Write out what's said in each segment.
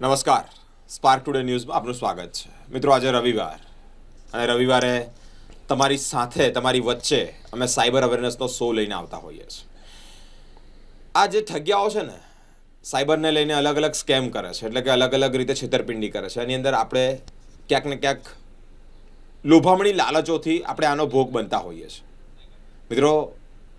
નમસ્કાર. Spark today ન્યૂઝમાં આપનું સ્વાગત છે. મિત્રો, આજે રવિવાર અને રવિવારે તમારી સાથે, તમારી વચ્ચે અમે સાયબર અવેરનેસનો શો લઈને આવતા હોઈએ છીએ. આ જે ઠગ્યાઓ છે ને, સાયબરને લઈને અલગ અલગ સ્કેમ કરે છે. એટલે કે અલગ અલગ રીતે છેતરપિંડી કરે છે. એની અંદર આપણે ક્યાંક ને ક્યાંક લોભામણી લાલચોથી આપણે આનો ભોગ બનતા હોઈએ છીએ. મિત્રો,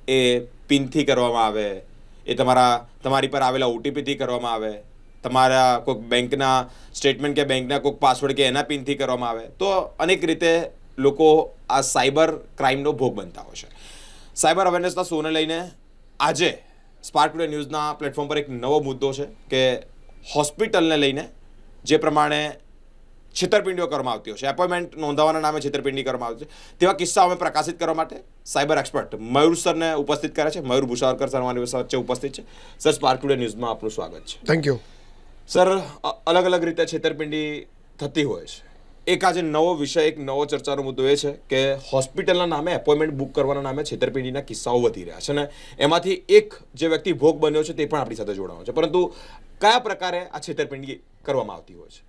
એ પિનથી કરવામાં આવે, એ તમારા, તમારી પર આવેલા ઓટીપીથી કરવામાં આવે તમારા કોઈક બેંકના સ્ટેટમેન્ટ કે બેંકના કોઈક પાસવર્ડ કે એના પિનથી કરવામાં આવે, તો અનેક રીતે લોકો આ સાયબર ક્રાઇમનો ભોગ બનતા હોય છે. સાયબર અવેરનેસના શોને લઈને આજે સ્પાર્ક ટુડે ન્યૂઝના પ્લેટફોર્મ પર એક નવો મુદ્દો છે કે હોસ્પિટલને લઈને જે પ્રમાણે છેતરપિંડીઓ કરવામાં આવતી હોય છે, એપોઇન્ટમેન્ટ નોંધાવાના નામે છેતરપિંડી કરવામાં આવતી છે, તેવા કિસ્સાઓ અમે પ્રકાશિત કરવા માટે સાયબર એક્સપર્ટ મયુર સરને ઉપસ્થિત કરે છે. મયુર ભૂષાવરકર સર અમારી વચ્ચે ઉપસ્થિત છે. સર સ્પાર્ક ટુડે ન્યૂઝમાં આપનું સ્વાગત છે. થેન્ક યુ સર અલગ અલગ રીતે છેતરપિંડી થતી હોય છે. એક આજે નવો વિષય, એક નવો ચર્ચાનો મુદ્દો એ છે કે હોસ્પિટલના નામે એપોઇન્ટમેન્ટ બુક કરવાના નામે છેતરપિંડીના કિસ્સાઓ વધી રહ્યા છે અને એમાંથી એક જે વ્યક્તિ ભોગ બન્યો છે તે પણ આપણી સાથે જોડાયો છે. પરંતુ કયા પ્રકારે આ છેતરપિંડી કરવામાં આવતી હોય છે?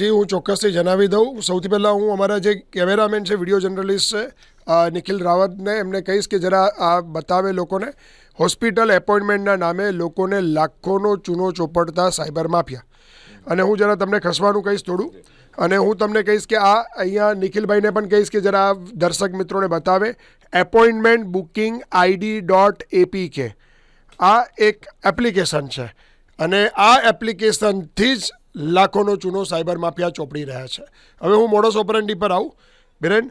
જી, હું ચોક્કસથી જણાવી દઉં. સૌથી પહેલાં હું અમારા જે કેમેરામેન છે, વીડિયો જર્નલિસ્ટ છે નિખિલ રાવતને એમને કહીશ કે જરા આ બતાવે લોકોને. હોસ્પિટલ એપોઇન્ટમેન્ટના નામે લોકોને લાખોનો ચૂનો ચોપડતા સાયબર માફિયા. અને હું જરા તમને ખસવાનું કહીશ થોડું. અને હું તમને કહીશ કે આ અહીંયા નિખિલભાઈને પણ કહીશ કે જરા દર્શક મિત્રોને બતાવે. Appointment booking ID dot A P K આ એક એપ્લિકેશન છે. અને આ એપ્લિકેશનથી જ લાખોનો ચૂનો સાયબર માફિયા ચોપડી રહ્યા છે. હવે હું મોડોસ ઓપરન્ડી પર આવું. બિરેન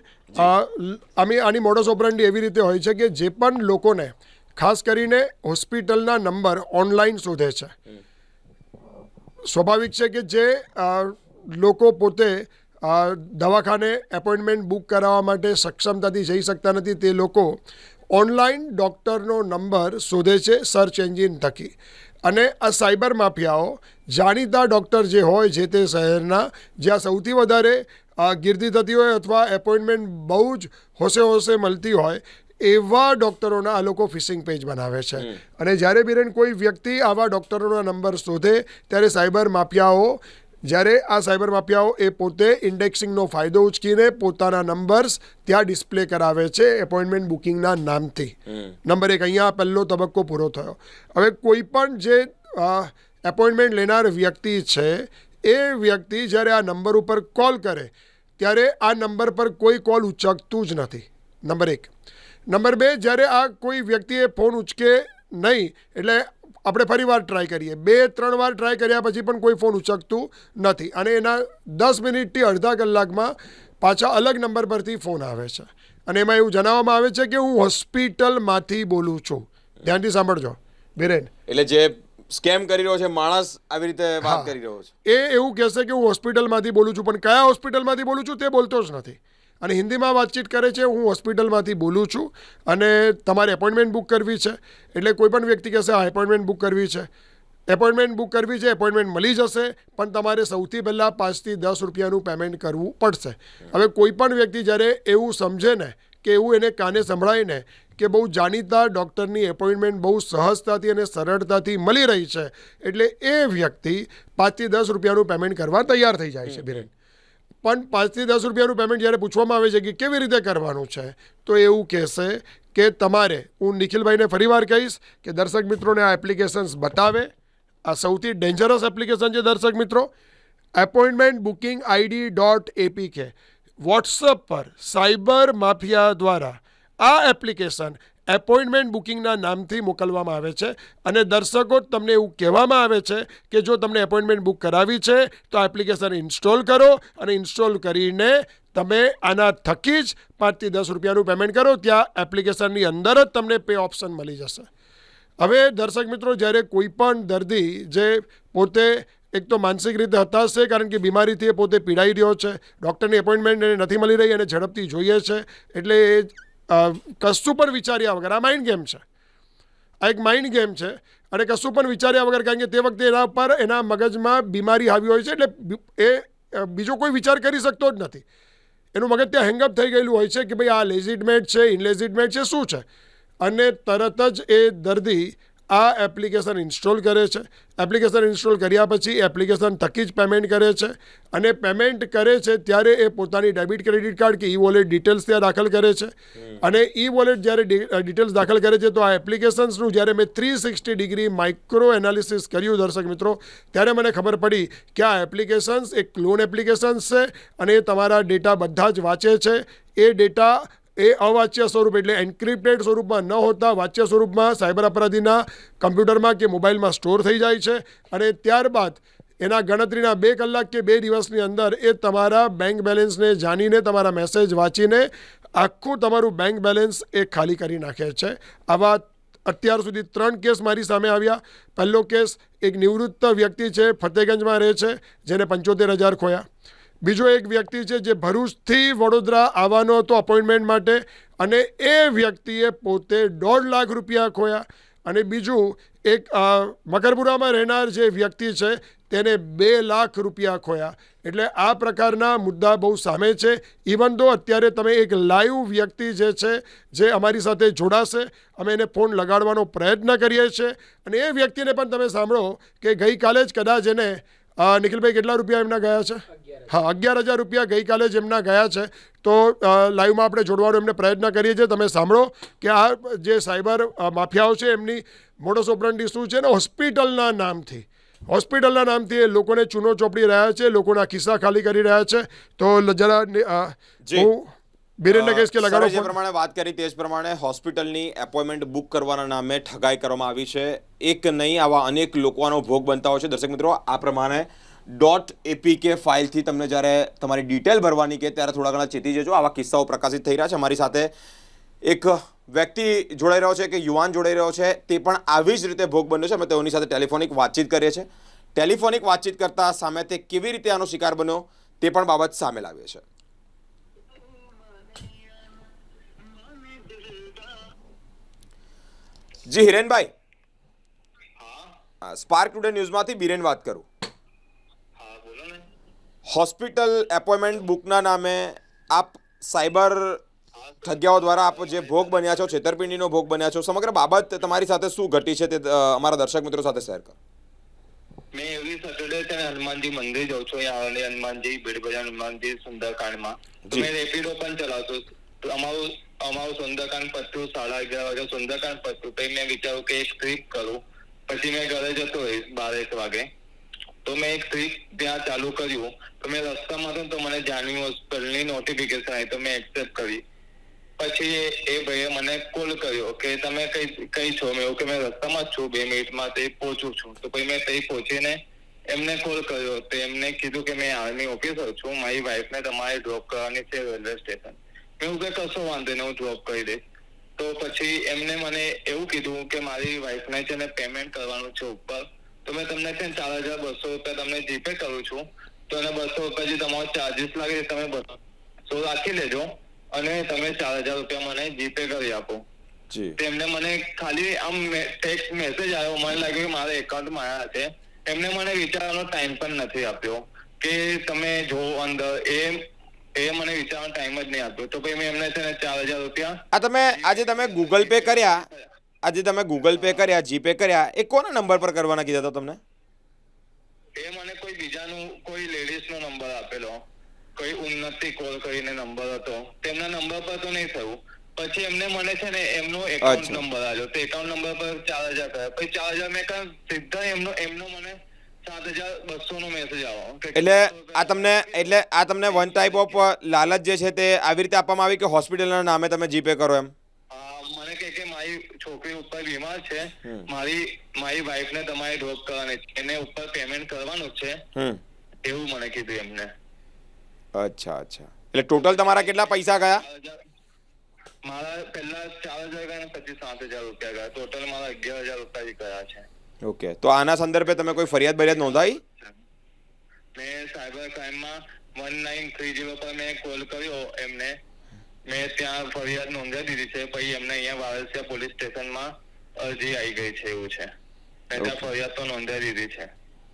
આમી આની મોડોસ ઓપરન્ડી એવી રીતે હોય છે કે જે પણ લોકોને ખાસ કરીને હોસ્પિટલના નંબર ઓનલાઈન શોધે છે. સ્વાભાવિક છે કે જે લોકો પોતે દવાખાને એપોઇન્ટમેન્ટ બુક કરાવવા માટે સક્ષમતાથી જઈ શકતા નથી, તે લોકો ઓનલાઈન ડૉક્ટરનો નંબર શોધે છે સર્ચ એન્જિન થકી. અને આ સાયબર માફિયાઓ જાણીતા ડૉક્ટર જે હોય જે તે શહેરના, જ્યાં સૌથી વધારે ગીર્દી થતી હોય અથવા એપોઇન્ટમેન્ટ બહુ જ હોશે હોશે મળતી હોય એવા ડૉક્ટરોના આ લોકો ફિશિંગ પેજ બનાવે છે. અને જ્યારે બિરેન કોઈ વ્યક્તિ આવા ડૉક્ટરોના નંબર શોધે ત્યારે સાયબર માફિયાઓ જ્યારે આ સાયબર માફિયાઓ એ પોતે ઇન્ડેક્સિંગનો ફાયદો ઉચકીને પોતાના નંબર્સ ત્યાં ડિસ્પ્લે કરાવે છે એપોઇન્ટમેન્ટ બુકિંગના નામથી. નંબર એક અહીંયા પહેલો તબક્કો પૂરો થયો. હવે કોઈ પણ જે એપોઇન્ટમેન્ટ લેનાર વ્યક્તિ છે એ વ્યક્તિ જ્યારે આ નંબર ઉપર કોલ કરે ત્યારે આ નંબર પર કોઈ કોલ ઉચકતું જ નથી. નંબર એક. નંબર બે જ્યારે આ કોઈ વ્યક્તિએ ફોન ઉચકે નહીં એટલે આપણે ફરી વાર ટ્રાય કરીએ. બે ત્રણ વાર ટ્રાય કર્યા પછી પણ કોઈ ફોન ઉચકતું નથી. અને એના દસ મિનિટથી અડધા કલાકમાં પાછા અલગ નંબર પરથી ફોન આવે છે. અને એમાં એવું જણાવવામાં આવે છે કે હું હોસ્પિટલમાંથી બોલું છું. ધ્યાનથી સાંભળજો. બિરેન એટલે જે સ્કેમ કરી રહ્યો છે માણસ આવી રીતે વાત કરી રહ્યો છે. એ એવું કહેશે કે હું હોસ્પિટલમાંથી બોલું છું પણ કયા હોસ્પિટલમાંથી બોલું છું તે બોલતો જ નથી. અને હિન્દીમાં વાતચીત કરે છે. હું હોસ્પિટલમાંથી બોલું છું અને તમારે એપોઇન્ટમેન્ટ બુક કરવી છે. એટલે કોઈ પણ વ્યક્તિ કહેશે હા એપોઇન્ટમેન્ટ બુક કરવી છે. એપોઇન્ટમેન્ટ બુક કરવી છે એપોઇન્ટમેન્ટ મળી જશે પણ તમારે સૌથી પહેલાં પાંચથી દસ રૂપિયાનું પેમેન્ટ કરવું પડશે. હવે કોઈ પણ વ્યક્તિ જ્યારે એવું સમજે ને કે એવું એને કાને સંભળાય ને કે બહુ જાણીતા ડૉક્ટરની એપોઇન્ટમેન્ટ બહુ સહજતાથી અને સરળતાથી મળી રહી છે એટલે એ વ્યક્તિ પાંચથી દસ રૂપિયાનું પેમેન્ટ કરવા તૈયાર થઈ જાય છે બિરેન. પણ પાંચથી દસ રૂપિયાનું પેમેન્ટ જ્યારે પૂછવામાં આવે છે કે કેવી રીતે કરવાનું છે, તો એવું કહેશે કે તમારે, હું નિખિલભાઈને ફરીવાર કહીશ કે દર્શક મિત્રોને આ એપ્લિકેશન્સ બતાવે. આ સૌથી ડેન્જરસ એપ્લિકેશન છે દર્શક મિત્રો. Appointment booking ID dot A P K WhatsApp પર સાયબર માફિયા દ્વારા આ એપ્લિકેશન એપોઇન્ટમેન્ટ બુકિંગના નામથી મોકલવામાં આવે છે અને દર્શકો તમને એવું કહેવામાં આવે છે કે જો તમને એપોઇન્ટમેન્ટ બુક કરાવી છે, તો આ એપ્લિકેશન ઇન્સ્ટોલ કરો અને ઇન્સ્ટોલ કરીને તમે આના થકી જ પાંચથી દસ રૂપિયાનું પેમેન્ટ કરો, ત્યાં એપ્લિકેશનની અંદર જ તમને પે ઓપ્શન મળી જશે. હવે દર્શક મિત્રો, જ્યારે કોઈ પણ દર્દી જે પોતે એક તો માનસિક રીતે હતાશ છે, કારણ કે બીમારીથી એ પોતે પીડાઈ રહ્યો છે, ડૉક્ટરની એપોઇન્ટમેન્ટ એને નથી મળી રહી અને ઝડપથી જોઈએ છે, એટલે એ કશું પણ વિચાર્યા વગર, આ માઇન્ડ ગેમ છે. આ એક માઇન્ડ ગેમ છે. અને કશું પણ વિચાર્યા વગર, કારણ કે તે વખતે એના પર એના મગજમાં બીમારી આવી હોય છે, એટલે એ બીજો કોઈ વિચાર કરી શકતો જ નથી. એનું મગજ ત્યાં હેંગઅપ થઈ ગયેલું હોય છે કે ભાઈ આ લેઝિટમેન્ટ છે ઇનલેઝિટમેન્ટ છે, શું છે? અને તરત જ એ દર્દી આ એપ્લિકેશન ઇન્સ્ટોલ કરે છે. એપ્લિકેશન ઇન્સ્ટોલ કર્યા પછી એપ્લિકેશન થકી જ પેમેન્ટ કરે છે. અને પેમેન્ટ કરે છે ત્યારે એ પોતાની ડેબિટ ક્રેડિટ કાર્ડ કે ઈ વોલેટ ડિટેલ્સ ત્યાં દાખલ કરે છે. અને ઈ વોલેટ જ્યારે ડિટેલ્સ દાખલ કરે છે તો આ એપ્લિકેશન્સનું જ્યારે મેં three sixty degree micro analysis કર્યું દર્શક મિત્રો, ત્યારે મને ખબર પડી કે આ એપ્લિકેશન્સ એક ક્લોન એપ્લિકેશન્સ છે અને એ તમારા ડેટા બધા જ વાંચે છે. એ ડેટા એ અવાચ્ય સ્વરૂપ એટલે એન્ક્રિપ્ટેડ સ્વરૂપમાં ન હોતા વાચ્ય સ્વરૂપમાં સાયબર અપરાધીના કમ્પ્યુટરમાં કે મોબાઈલમાં સ્ટોર થઈ જાય છે અને ત્યારબાદ એના ગણતરીના બે કલાક કે બે દિવસની અંદર એ તમારા બેંક બેલેન્સને જાણીને તમારા મેસેજ વાંચીને આખું તમારું બેંક બેલેન્સ એ ખાલી કરી નાખે છે. આવા અત્યાર સુધી ત્રણ કેસ મારી સામે આવ્યા. પહેલો કેસ એક નિવૃત્ત વ્યક્તિ છે, ફતેગંજમાં રહે છે, જેને પંચોતેર હજાર ખોયા. બીજો એક વ્યક્તિ છે જે ભરૂચથી વડોદરા આવવાનો હતો અપોઇન્ટમેન્ટ માટે અને એ વ્યક્તિએ પોતે દોઢ લાખ રૂપિયા ખોયા. અને બીજું એક મકરપુરામાં રહેનાર જે વ્યક્તિ છે તેને બે લાખ રૂપિયા ખોયા. એટલે આ પ્રકારના મુદ્દા બહુ સામે છે. ઇવન તો અત્યારે તમે એક લાઈવ વ્યક્તિ જે છે, જે અમારી સાથે જોડાશે, અમે એને ફોન લગાડવાનો પ્રયત્ન કરીએ છીએ. અને એ વ્યક્તિને પણ તમે સાંભળો કે ગઈકાલે જ કદાચ એને નિખિલભાઈ કેટલા રૂપિયા એમના ગયા છે? હા અગિયાર હજાર રૂપિયા ગઈકાલે જ એમના ગયા છે. તો લાઈવમાં આપણે જોડવાનો એમને પ્રયત્ન કરીએ છીએ. તમે સાંભળો કે આ જે સાયબર માફિયાઓ છે એમની મોડસ ઓપરંડી શું છે ને? હોસ્પિટલના નામથી. હોસ્પિટલના નામથી એ લોકોને ચૂનો ચોપડી રહ્યા છે લોકોના ખિસ્સા ખાલી કરી રહ્યા છે. તો જરા હું કહીશ કે લગાડો જે પ્રમાણે વાત કરી તે જ પ્રમાણે હોસ્પિટલની એપોઇન્ટમેન્ટ બુક કરવાના નામે ઠગાઈ કરવામાં આવી છે. એક નહીં આવા અનેક લોકોનો ભોગ બનતા હોય છે. દર્શક મિત્રો આ પ્રમાણે ડોટ એપીકે ફાઇલથી તમને જ્યારે તમારી ડિટેલ ભરવાની કે ત્યારે થોડા ઘણા ચેતી જજો. આવા કિસ્સાઓ પ્રકાશિત થઈ રહ્યા છે. અમારી સાથે એક વ્યક્તિ જોડાઈ રહ્યો છે કે યુવાન જોડાઈ રહ્યો છે. તે પણ આવી જ રીતે ભોગ બન્યો છે. અમે તેઓની સાથે ટેલિફોનિક વાતચીત કરીએ છીએ. ટેલિફોનિક વાતચીત કરતા સામે તે કેવી રીતે આનો શિકાર બન્યો તે પણ બાબત સામે લાવીએ છે જી હિરેનભાઈ. સ્પાર્ક ટુડે ન્યૂઝમાંથી બીરેન વાત કરું. હોસ્પિટલ એપોઇન્ટમેન્ટ બુકના નામે આપ સાયબર ઠગ્યાઓ દ્વારા આપ જે ભોગ બન્યા છો છેતરપિંડીનો ભોગ બન્યા છો સમગ્ર બાબત તમારી સાથે શું ઘટી છે તે અમારા દર્શક મિત્રો સાથે શેર કરો. મેં એવી સેટરડે છે ને હનુમાનજી મંદિર જાઉં છું અહીંયા હનુમાનજી ભીડ હનુમાનજી સુંદરકાંડમાં. મેં રેપિડો પણ ચલાવતો અમારું અમારું સુંદરકાંડ પત્યું સાડા અગિયાર વાગે સુંદરકાંડ પત્યું પછી મેં વિચાર્યું કે એક ટ્રીપ કરું. પછી મેં ઘરે જતો રહીશ બાર એક વાગે. તો મેં એક ટ્રીપ ત્યાં ચાલુ કર્યું. તો મેં રસ્તામાં હતો તો મને જાનવી હોસ્પિટલની નોટિફિકેશન આવી તો મેં એક્સેપ્ટ કરી. પછી એ- ભાઈએ મને કોલ કર્યો કે તમે કઈ કઈ છો? મેં કે મેં રસ્તામાં જ છું, બે મિનિટમાં તે પહોંચું છું. તો પછી મેં તે પહોંચીને એમને કોલ કર્યો. તો એમને કીધું કે મેં આર્મી ઓફિસર છું. મારી વાઈફને તમારે ડ્રોપ કરવાની છે રેલવે સ્ટેશન એવું કે કશો વાંધો નહીં હું ડ્રોપ કરી દઈશ. તો પછી એમને મને એવું કીધું કે મારી વાઈફને છે ને પેમેન્ટ કરવાનું છે ઉપર. તો મેં તમને છે ને ચાર હજાર બસો રૂપિયા તમને જીપે કરું છું. તો એને બસો રૂપિયા જે તમારો ચાર્જિસ લાગે તમે બસો રાખી લેજો અને તમે ચાર હજાર રૂપિયા મને જીપે કરી આપો. જી. તેમને મને ખાલી આમ ટેક્સ્ટ મેસેજ આવ્યો. મને લાગ્યું કે મારા એકાઉન્ટમાં આવ્યા છે એમને મને વિચારવાનો ટાઈમ પણ નથી આપ્યો કે તમે જો અંદર એ એ મને વિચારવાનો ટાઈમ જ નહીં આપ્યો તો પછી મેં એમને છે ને ચાર હજાર રૂપિયા આ તમે આજે તમે ગૂગલ પે કર્યા આજે તમે ગૂગલ પે કર્યા જીપે કર્યા એ કોના નંબર પર કરવાના કીધા હતા તમને? એ મને કોઈ બીજાનું કોઈ લેડીઝ નો નંબર આપેલો. કોઈ ઉન્નતિ કોલ કરીને નંબર હતો. તેમના નંબર પર તો નહીં થયું. પછી એમને મને છે ને એમનો એકાઉન્ટ નંબર આવ્યો તો એકાઉન્ટ નંબર પર ચાર હજાર કર્યા. પછી ચાર હજાર મેં કાં સીધા એમનો એમનો મને એટલે આ તમને એટલે આ તમને વન ટાઈપ ઓફ લાલચ જે છે તે આવી રીતે આપવામાં આવી કે હોસ્પિટલના નામે તમે જીપે કરો એમ? મને કહે કે મારી છોકરી ઉપર બીમાર છે. મારી મારી વાઇફ ને તમારે ડ્રોપ કરવાની છે. એને ઉપર પેમેન્ટ કરવાનું છે. એવું મને કીધું એમને. અચ્છા અચ્છા. એટલે ટોટલ તમારા કેટલા પૈસા ગયા? મારા પહેલા ચાર હજાર ગયા પછી સાત હજાર રૂપિયા ગયા. ટોટલ મારા અગિયાર હજાર રૂપિયા ગયા છે. ઓકે તો આના સંદર્ભે તમે કોઈ ફરિયાદ બરિયાદ નોંધાવી મેં સાયબર ક્રાઇમમાં વન નાઇન થ્રી જીરો પર મેં કોલ કર્યો એમને. મેં ત્યાં ફરિયાદ નોંધાવી દીધી છે. પછી એમને અહીંયા વારસિયા પોલીસ સ્ટેશનમાં અરજી આવી ગઈ છે એવું છે. મેં ત્યાં ફરિયાદ તો નોંધાવી દીધી છે.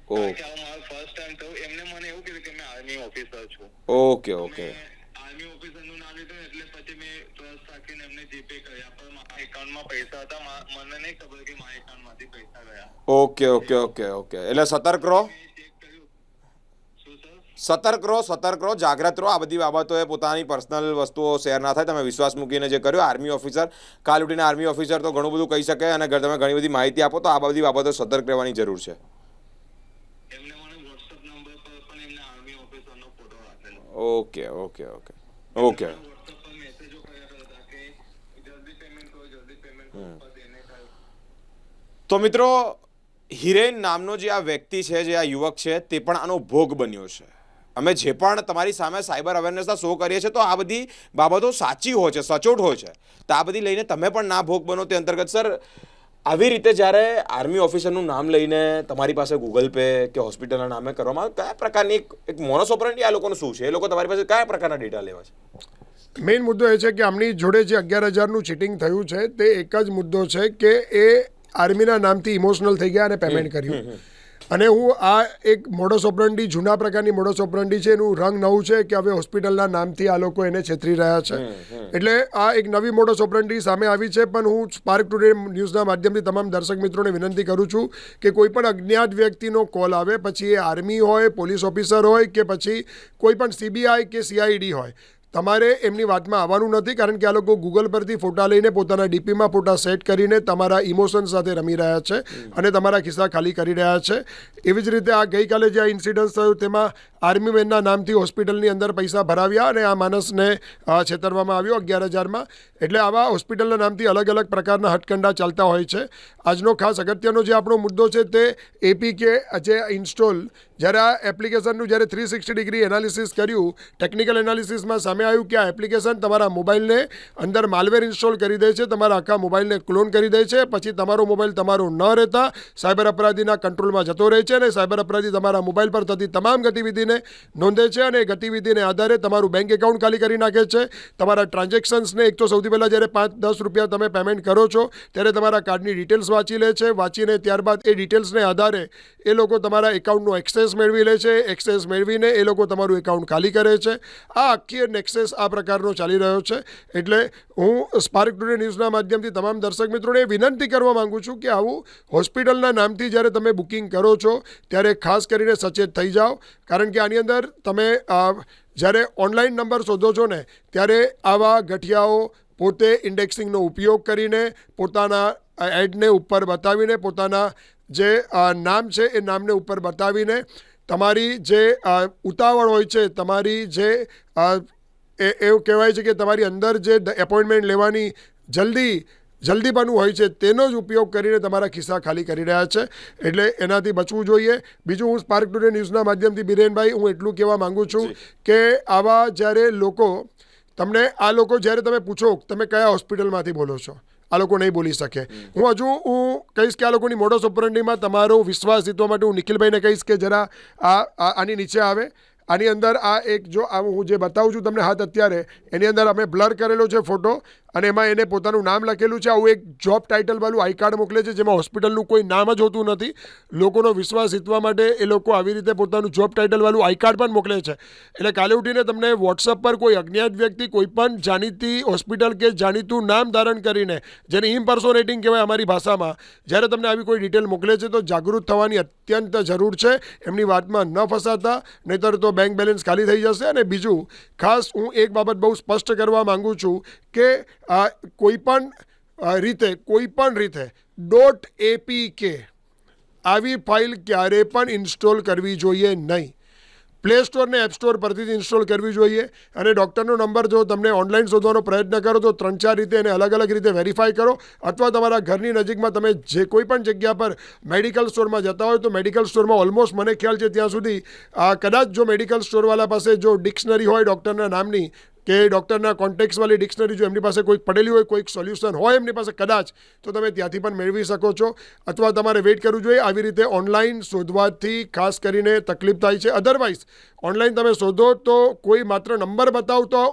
ઓકે આ મારો ફર્સ્ટ ટાઈમ તો એમને મને એવું કીધું કે મેં આર્મી ઓફિસર છું. ઓકે ઓકે આર્મી ઓફિસરનું નામ લીધું એટલે પછી મેં ટ્રસ્ટ રાખીને એમને જીપે કર્યા. પણ એકાઉન્ટમાં પૈસા હતા મને નહીં ખબર કે મારા એકાઉન્ટમાંથી પૈસા ગયા. ઓકે ઓકે ઓકે ઓકે એટલે સતર્ક રહો. સતર્ક રહો સતર્ક રહો જાગ્રત રહો. આ બધી બાબતોએ પોતાની પર્સનલ વસ્તુઓ શેર ના થાય. તમે વિશ્વાસ મૂકીને જે કર્યો આર્મી ઓફિસર કાલ ઉઠીને આર્મી ઓફિસર તો ઘણું બધું કહી શકે અને તમે ઘણી બધી માહિતી આપો તો આ બધી બાબતો સતર્ક રહેવાની જરૂર છે. Okay okay okay okay WhatsApp પર મેસેજો કર્યા હતા કે જલ્દી પેમેન્ટ કરો જલ્દી પેમેન્ટ કરો બસ એને થયું તો મિત્રો, હિરેન નામનો જે આ વ્યક્તિ છે, જે આ યુવક છે, તે પણ આનો ભોગ બન્યો છે. અમે જે પણ તમારી સામે સાયબર અવેરનેસના શો કરીએ છીએ, તો આ બધી બાબતો સાચી હોય છે, સચોટ હોય છે. તો આ બધી લઈને તમે પણ ના ભોગ બનો તે અંતર્ગત, સર, આવી રીતે જ્યારે આર્મી ઓફિસરનું નામ લઈને તમારી પાસે ગૂગલ પે કે હોસ્પિટલના નામે કરવામાં કયા પ્રકારની એક મોનસ ઓપરન્ડી આ લોકોનું શું છે? એ લોકો તમારી પાસે કયા પ્રકારના ડેટા લેવા છે? મેઇન મુદ્દો એ છે કે આમની જોડે જે અગિયાર હજારનું ચીટિંગ થયું છે તે એક જ મુદ્દો છે કે એ આર્મીના નામથી ઇમોશનલ થઈ ગયા અને પેમેન્ટ કર્યું. અને હું આ એક મોડસ ઓપરંડી જૂના પ્રકારની મોડસ ઓપરંડી છે એનું રંગ નવું છે કે હવે હોસ્પિટલના નામથી આ લોકો એને છેતરી રહ્યા છે. એટલે આ એક નવી મોડસ ઓપરંડી સામે આવી છે પણ હું સ્પાર્ક ટુડે ન્યૂઝના માધ્યમથી તમામ દર્શક મિત્રોને વિનંતી કરું છું કે કોઈ પણ અજ્ઞાત વ્યક્તિનો કોલ આવે પછી એ આર્મી હોય પોલીસ ઓફિસર હોય કે પછી કોઈ પણ સીબીઆઈ કે સીઆઈડી હોય તમારે એમની વાતમાં આવવાનું નથી, કારણ કે આ લોકો ગૂગલ પરથી ફોટા લઈને પોતાના ડીપીમાં ફોટા સેટ કરીને તમારા ઇમોશન સાથે રમી રહ્યા છે અને તમારા ખિસ્સા ખાલી કરી રહ્યા છે. એવી જ રીતે આ ગઈકાલે જે આ ઇન્સિડન્સ થયું, તેમાં આર્મી મેનના નામથી હોસ્પિટલની અંદર પૈસા ભરાવ્યા અને આ માણસને છેતરવામાં આવ્યો અગિયાર હજારમાં. એટલે આવા હોસ્પિટલના નામથી અલગ અલગ પ્રકારના હટકંડા ચાલતા હોય છે. આજનો ખાસ અગત્યનો જે આપણો મુદ્દો છે તે એપીકે જે ઇન્સ્ટોલ, જ્યારે આ એપ્લિકેશનનું જ્યારે થ્રી સિક્સટી ડિગ્રી એનાલિસિસ કર્યું, ટેકનિકલ એનાલિસિસમાં સામે આવ્યું કે આ એપ્લિકેશન તમારા મોબાઈલને અંદર માલવેર ઇન્સ્ટોલ કરી દે છે, તમારા આખા મોબાઈલને ક્લોન કરી દે છે, પછી તમારો મોબાઈલ તમારો ન રહેતા સાયબર અપરાધીના કંટ્રોલમાં જતો રહે છે અને સાયબર અપરાધી તમારા મોબાઈલ પર થતી તમામ ગતિવિધિને નોંધે છે અને ગતિવિધિને આધારે તમારું બેંક એકાઉન્ટ ખાલી કરી નાખે છે. તમારા ટ્રાન્ઝેક્શન્સને એક તો સૌથી પહેલાં જ્યારે પાંચ દસ રૂપિયા તમે પેમેન્ટ કરો છો, ત્યારે તમારા કાર્ડની ડિટેલ્સ વાંચી લે છે. વાંચીને ત્યારબાદ એ ડિટેલ્સને આધારે એ લોકો તમારા એકાઉન્ટનો એક્સેસ મેળવી લે છે. એક્સેસ મેળવીને એ લોકો તમારું એકાઉન્ટ ખાલી કરે છે. આ આખી નેક્સેસ આ પ્રકારનો ચાલી રહ્યો છે. એટલે હું સ્પાર્ક ટુડે ન્યૂઝના માધ્યમથી તમામ દર્શક મિત્રોને વિનંતી કરવા માંગુ છું કે આવું હોસ્પિટલના નામથી જ્યારે તમે બુકિંગ કરો છો, ત્યારે ખાસ કરીને સચેત થઈ જાઓ. કારણ કે આની અંદર તમે જ્યારે ઓનલાઈન નંબર શોધો છો ને, ત્યારે આવા ગઠિયાઓ પોતે ઇન્ડેક્સિંગનો ઉપયોગ કરીને પોતાના એડને ઉપર બતાવીને, પોતાના જે નામ છે એ નામને ઉપર બતાવીને તમારી જે ઉતાવળ હોય છે, તમારી જે એ, એવું કહેવાય છે કે તમારી અંદર જે એપોઇન્ટમેન્ટ લેવાની જલ્દી જલ્દીપણું હોય છે તેનો જ ઉપયોગ કરીને તમારા ખિસ્સા ખાલી કરી રહ્યા છે. એટલે એનાથી બચવું જોઈએ. બીજું હું સ્પાર્ક ટુડે ન્યૂઝના માધ્યમથી બિરેનભાઈ હું એટલું કહેવા માંગુ છું કે આવા જ્યારે લોકો તમને આ લોકો જ્યારે તમે પૂછો તમે કયા હોસ્પિટલમાંથી બોલો છો? આ લોકો નહીં બોલી શકે. હું હજુ હું કહીશ કે આ લોકોની મોડસ ઓપરંડીમાં તમારો વિશ્વાસ જીતવા માટે હું નિખિલભાઈને કહીશ કે જરા આ આ- આની નીચે આવે. આની અંદર આ એક જો આ હું જે બતાવું છું તમને હાથ અત્યારે એની અંદર અમે બ્લર કરેલો છે ફોટો. અને એમાં એને પોતાનું નામ લખેલું છે. આવું એક જોબ ટાઇટલવાળું આઈ કાર્ડ મોકલે છે, જેમાં હોસ્પિટલનું કોઈ નામ જ હોતું નથી. લોકોનો વિશ્વાસ જીતવા માટે એ લોકો આવી રીતે પોતાનું જોબ ટાઇટલવાળું આઈ કાર્ડ પણ મોકલે છે. એટલે કાલે ઉઠીને તમને વોટ્સઅપ પર કોઈ અજ્ઞાત વ્યક્તિ કોઈ પણ જાણીતી હોસ્પિટલ કે જાણીતું નામ ધારણ કરીને, જેને ઇમ્પર્સોનેટિંગ કહેવાય અમારી ભાષામાં, જ્યારે તમને આવી કોઈ ડિટેલ મોકલે છે, તો જાગૃત થવાની અત્યંત જરૂર છે. એમની વાતમાં ન ફસાતા, નહીતર તો બેંક બેલેન્સ ખાલી થઈ જશે. અને બીજું, ખાસ હું એક બાબત બહુ સ્પષ્ટ કરવા માગું છું કે કોઈપણ કોઈ પણ રીતે, કોઈ પણ રીતે ડોટ એપી કે આવી ફાઇલ ક્યારે પણ ઇન્સ્ટોલ કરવી જોઈએ નહીં. પ્લે સ્ટોરને એપ સ્ટોર પરથી જ ઇન્સ્ટોલ કરવી જોઈએ અને ડૉક્ટરનો નંબર જો તમને ઓનલાઈન શોધવાનો પ્રયત્ન કરો તો ત્રણ ચાર રીતે એને અલગ અલગ રીતે વેરીફાઈ કરો અથવા તમારા ઘરની નજીકમાં તમે જે કોઈ પણ જગ્યા પર મેડિકલ સ્ટોરમાં જતા હોય તો મેડિકલ સ્ટોરમાં ઓલમોસ્ટ મને ખ્યાલ છે ત્યાં સુધી કદાચ જો મેડિકલ સ્ટોરવાળા પાસે જો ડિક્શનરી હોય ડૉક્ટરના નામની કે ડૉક્ટરના કોન્ટેક્ટ્સવાળી ડિક્શનરી જો એમની પાસે કોઈક પડેલી હોય, કોઈક સોલ્યુશન હોય એમની પાસે કદાચ, તો તમે ત્યાંથી પણ મેળવી શકો છો. અથવા તમારે વેઇટ કરવું જોઈએ, આવી રીતે ઓનલાઈન શોધવાથી ખાસ કરીને તકલીફ થાય છે. અધરવાઇઝ ઓનલાઈન તમે શોધો તો કોઈ માત્ર નંબર બતાવતો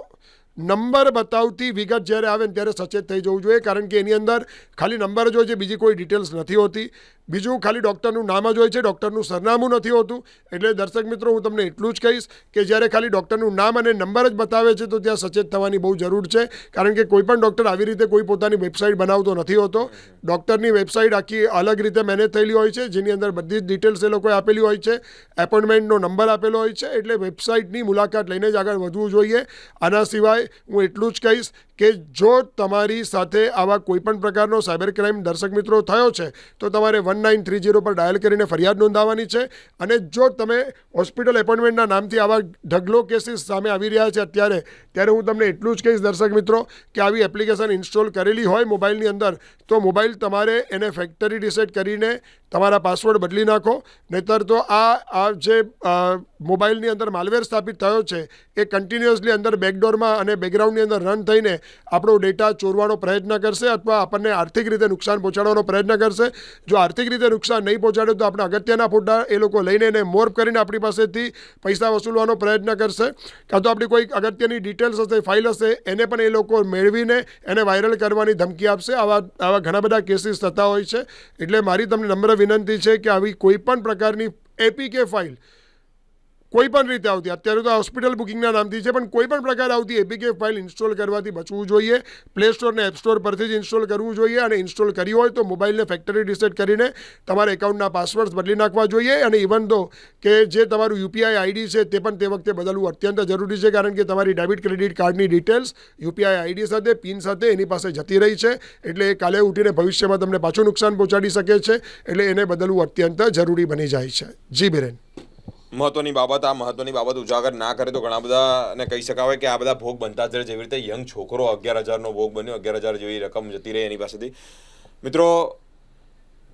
નંબર બતાવતી વિગત જ્યારે આવે ને ત્યારે સચેત થઈ જવું જોઈએ. કારણ કે એની અંદર ખાલી નંબર જ હોય છે, બીજી કોઈ ડિટેલ્સ નથી હોતી. બીજું ખાલી ડૉક્ટરનું નામ જ હોય છે ડૉક્ટરનું સરનામું નથી હોતું. એટલે દર્શક મિત્રો, હું તમને એટલું જ કહીશ કે જ્યારે ખાલી ડૉક્ટરનું નામ અને નંબર જ બતાવે છે, તો ત્યાં સચેત થવાની બહુ જરૂર છે. કારણ કે કોઈ પણ ડૉક્ટર આવી રીતે કોઈ પોતાની વેબસાઇટ બનાવતો નથી હોતો. ડૉક્ટરની વેબસાઇટ આખી અલગ રીતે મેનેજ થયેલી હોય છે, જેની અંદર બધી જ ડિટેલ્સ એ લોકોએ આપેલી હોય છે. એપોઇન્ટમેન્ટનો નંબર આપેલો હોય છે, એટલે વેબસાઇટની મુલાકાત લઈને જ આગળ વધવું જોઈએ. આના સિવાય હું એટલું જ કહીશ કે જો તમારી સાથે આવા કોઈપણ પ્રકારનો સાયબર ક્રાઇમ દર્શક મિત્રો થયો છે, તો તમારે વન નાઇન થ્રી જીરો પર ડાયલ કરીને ફરિયાદ નોંધાવવાની છે. અને જો તમે હોસ્પિટલ એપોઇન્ટમેન્ટના નામથી આવા ઢગલો કેસીસ સામે આવી રહ્યા છે અત્યારે, ત્યારે હું તમને એટલું જ કહીશ દર્શક મિત્રો, કે આવી એપ્લિકેશન ઇન્સ્ટોલ કરેલી હોય મોબાઈલની અંદર, તો મોબાઈલ તમારે એને ફેક્ટરી રિસેટ કરીને તમારા પાસવર્ડ બદલી નાખો, નહીતર તો આ આ જે મોબાઈલની અંદર માલવેર સ્થાપિત થયો છે, એ કન્ટિન્યુઅસલી અંદર બેકડોરમાં અને બેકગ્રાઉન્ડની અંદર રન થઈને આપણો ડેટા ચોરવાનો પ્રયત્ન કરશે અથવા આપણને આર્થિક રીતે નુકસાન પહોંચાડવાનો પ્રયત્ન કરશે. જો આર્થિક રીતે નુકસાન નહીં પહોંચાડે તો આપણે અગત્યના ફોટા એ લોકો લઈને એને મોર્ફ કરીને આપણી પાસેથી પૈસા વસૂલવાનો પ્રયત્ન કરશે. કાં તો આપણી કોઈ અગત્યની ડિટેલ્સ હશે ફાઇલ હશે, એને પણ એ લોકો મેળવીને એને વાયરલ કરવાની ધમકી આપશે. આવા આવા ઘણા બધા કેસીસ થતા હોય છે. એટલે મારી તમને નમ્ર વિનંતી છે કે આવી કોઈ પણ પ્રકારની એપીકે ફાઇલ કોઈ પણ રીતે આવતી. અત્યારે તો હોસ્પિટલ બુકિંગના નામથી છે, પણ કોઈ પણ પ્રકાર આવતી એપીકે ફાઇલ ઇન્સ્ટોલ કરવાથી બચવું જોઈએ. પ્લે સ્ટોર ને એપ સ્ટોર પરથી જ ઇન્સ્ટોલ કરવું જોઈએ અને ઇન્સ્ટોલ કરી હોય તો મોબાઈલને ફેક્ટરી રિસેટ કરીને તમારા એકાઉન્ટના પાસવર્ડ બદલી નાખવા જોઈએ. અને ઇવન તો કે જે તમારું યુપીઆઈ આઈડી છે તે પણ તે વખતે બદલવું અત્યંત જરૂરી છે, કારણ કે તમારી ડેબિટ ક્રેડિટ કાર્ડની ડિટેલ્સ યુપીઆઈ આઈડી સાથે પિન સાથે એની પાસે જતી રહી છે. એટલે એ કાલે ઉઠીને ભવિષ્યમાં તમને પાછું નુકસાન પહોંચાડી શકે છે. એટલે એને બદલવું અત્યંત જરૂરી બની જાય છે. જી બિરેન. મહત્વની બાબત, આ મહત્વની બાબત ઉજાગર ના કરે તો ઘણા બધાને કહી શકાવે કે આ બધા ભોગ બનતા જ જેવી રીતે યંગ છોકરો અગિયાર હજારનો ભોગ બન્યો, અગિયાર હજાર જેવી રકમ જતી રહી એની પાસેથી. મિત્રો,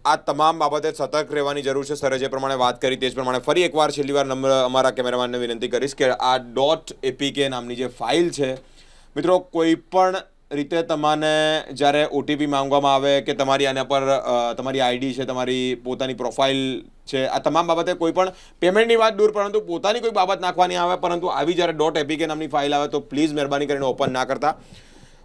આ તમામ બાબતે સતર્ક રહેવાની જરૂર છે. સરે જે પ્રમાણે વાત કરી તે જ પ્રમાણે ફરી એકવાર છેલ્લી વાર નંબર અમારા કેમેરામેનને વિનંતી કરીશ કે આ ડોટ એપીકે નામની જે ફાઇલ છે, મિત્રો, કોઈ પણ રીતે તમને જ્યારે ઓટીપી માંગવામાં આવે કે તમારી આના પર તમારી આઈડી છે, તમારી પોતાની પ્રોફાઇલ છે. આ તમામ બાબતે કોઈ પણ પેમેન્ટની વાત દૂર, પરંતુ પોતાની કોઈ બાબત નાખવાની આવે, પરંતુ આવી જ્યારે ડોટ એપીકે નામની ફાઇલ આવે, તો પ્લીઝ મહેરબાની કરીને ઓપન ના કરતા.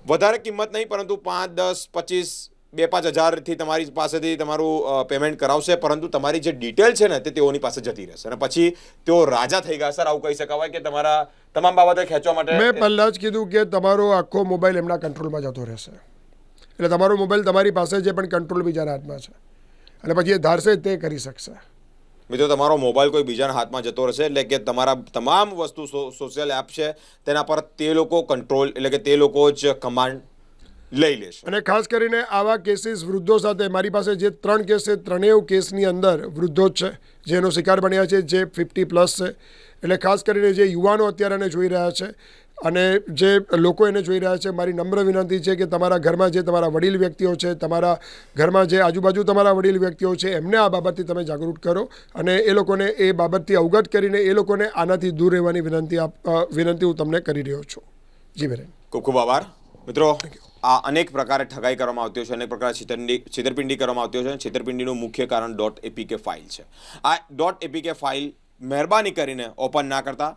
વધારે કિંમત નહીં, પરંતુ પાંચ, દસ, પચીસ, બે, પાંચ હજારથી તમારી પાસેથી તમારું પેમેન્ટ કરાવશે, પરંતુ તમારી જે ડિટેલ છે ને, તે તેઓની પાસે જતી રહેશે. અને પછી તેઓ રાજા થઈ ગયા, સર, આવું કહી શકાવાય કે તમારા તમામ બાબતે ખેંચવા માટે મેં પહેલાં જ કીધું કે તમારો આખો મોબાઈલ એમના કંટ્રોલમાં જતો રહેશે. એટલે તમારો મોબાઈલ તમારી પાસે જે પણ કંટ્રોલ બીજાના હાથમાં છે. અને પછી એ ધારશે તે કરી શકશે. મિત્રો, તમારો મોબાઈલ કોઈ બીજાના હાથમાં જતો રહેશે, એટલે કે તમારા તમામ વસ્તુ સોશિયલ એપ છે, તેના પર તે લોકો કંટ્રોલ એટલે કે તે લોકો જ કમાન્ડ લઈ લેશે. અને ખાસ કરીને આવા કેસીસ વૃદ્ધો સાથે, મારી પાસે જે ત્રણ કેસ છે, ત્રણેય કેસની અંદર વૃદ્ધો જ છે, જેનો શિકાર બન્યા છે, જે ફિફ્ટી પ્લસ છે. એટલે ખાસ કરીને જે યુવાનો અત્યારે જોઈ રહ્યા છે અને જે લોકો એને જોઈ રહ્યા છે મારી નમ્ર વિનંતી છે કે તમારા ઘરમાં જે તમારા વડીલ વ્યક્તિઓ છે તમારા ઘરમાં જે આજુબાજુ તમારા વડીલ વ્યક્તિઓ છે એમને આ બાબતથી તમે જાગૃત કરો અને એ લોકોને એ બાબતથી અવગત કરીને એ લોકોને આનાથી દૂર રહેવાની વિનંતી વિનંતી હું તમને કરી રહ્યો છું. જી બેન ખૂબ ખૂબ આભાર. મિત્રો આ અનેક પ્રકારે ઠગાઈ કરવામાં આવતી છે અનેક પ્રકારે છેતરપિંડી છેતરપિંડી કરવામાં આવતી છે અને છેતરપિંડીનું મુખ્ય કારણ. ડોટ એપીકે ફાઇલ છે. આ. ડોટ એપીકે ફાઇલ મહેરબાની કરીને ઓપન ના કરતા.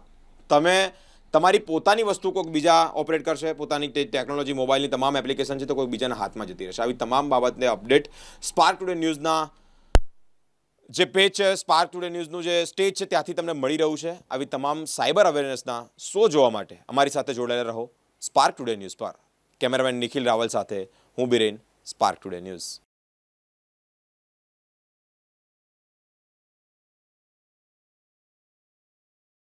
તમે તમારી પોતાની વસ્તુ કોઈક બીજા ઓપરેટ કરશે, પોતાની ટેકનોલોજી મોબાઈલની તમામ એપ્લિકેશન છે તો કોઈ બીજાના હાથમાં જતી રહેશે. આવી તમામ બાબતને અપડેટ સ્પાર્ક ટુડે ન્યૂઝના જે પેજ છે સ્પાર્ક ટુડે ન્યૂઝનું જે સ્ટેજ છે, ત્યાંથી તમને મળી રહ્યું છે. આવી તમામ સાયબર અવેરનેસના શો જોવા માટે અમારી સાથે જોડાયેલા રહો. સ્પાર્ક ટુડે ન્યૂઝ પર. કેમેરામેન નિખિલ રાવલ સાથે હું બિરેન સ્પાર્ક ટુડે ન્યૂઝ